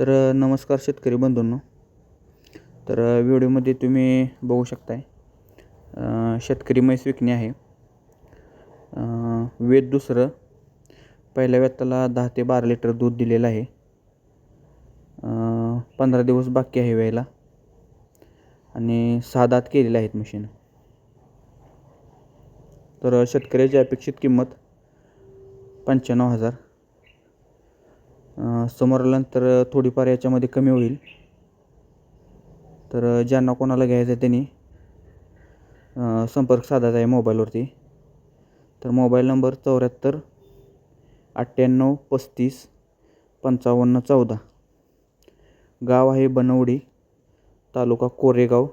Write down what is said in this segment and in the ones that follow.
तर नमस्कार शेतकरी बंधूंनो. तर व्हिडिओमध्ये तुम्ही बघू शकताय शेतकरी म्हैस विकणे आहे. वेद दुसरं पहिल्या वेताला दहा ते बारा लिटर दूध दिलेलं आहे. पंधरा दिवस बाकी आहे वेळेला. आणि सहा दात केलेले आहेत मशीन तर शेतकऱ्याची अपेक्षित किंमत पंच्याण्णव हजार. समोर नंतर थोडीफार याच्यामध्ये कमी होईल. तर ज्यांना कोणाला घ्यायचं आहे त्यांनी संपर्क साधायचा आहे मोबाईलवरती. तर मोबाईल नंबर चौऱ्याहत्तर अठ्ठ्याण्णव पस्तीस पंचावन्न चौदा. गाव आहे बनवडी तालुका कोरेगाव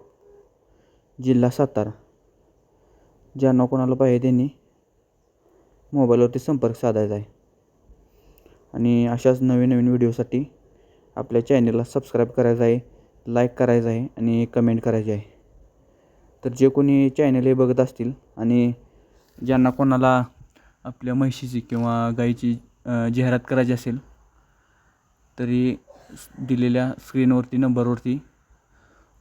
जिल्हा सातारा. ज्यांना कोणाला पाहिजे त्यांनी मोबाईलवरती संपर्क साधायचा आहे. आणि अशाच नवीन नवीन व्हिडिओसाठी आपल्या चॅनलला सबस्क्राईब करायचं आहे लाईक करायचं आहे आणि कमेंट करायची आहे. तर जे कोणी चॅनल हे बघत असतील आणि ज्यांना कोणाला आपल्या म्हशीची किंवा गाईची जाहिरात करायची असेल तरी दिलेल्या स्क्रीनवरती नंबरवरती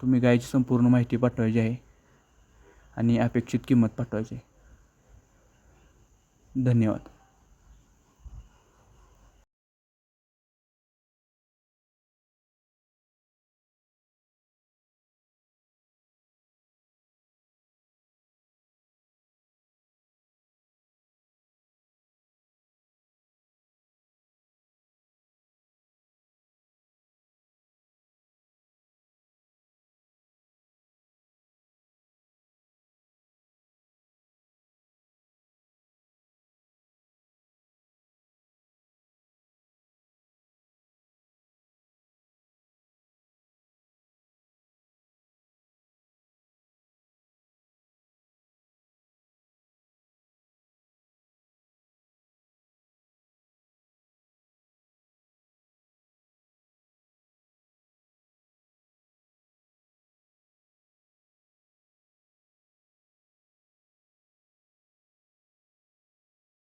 तुम्ही गायची संपूर्ण माहिती पाठवायची आहे आणि अपेक्षित किंमत पाठवायची आहे. धन्यवाद.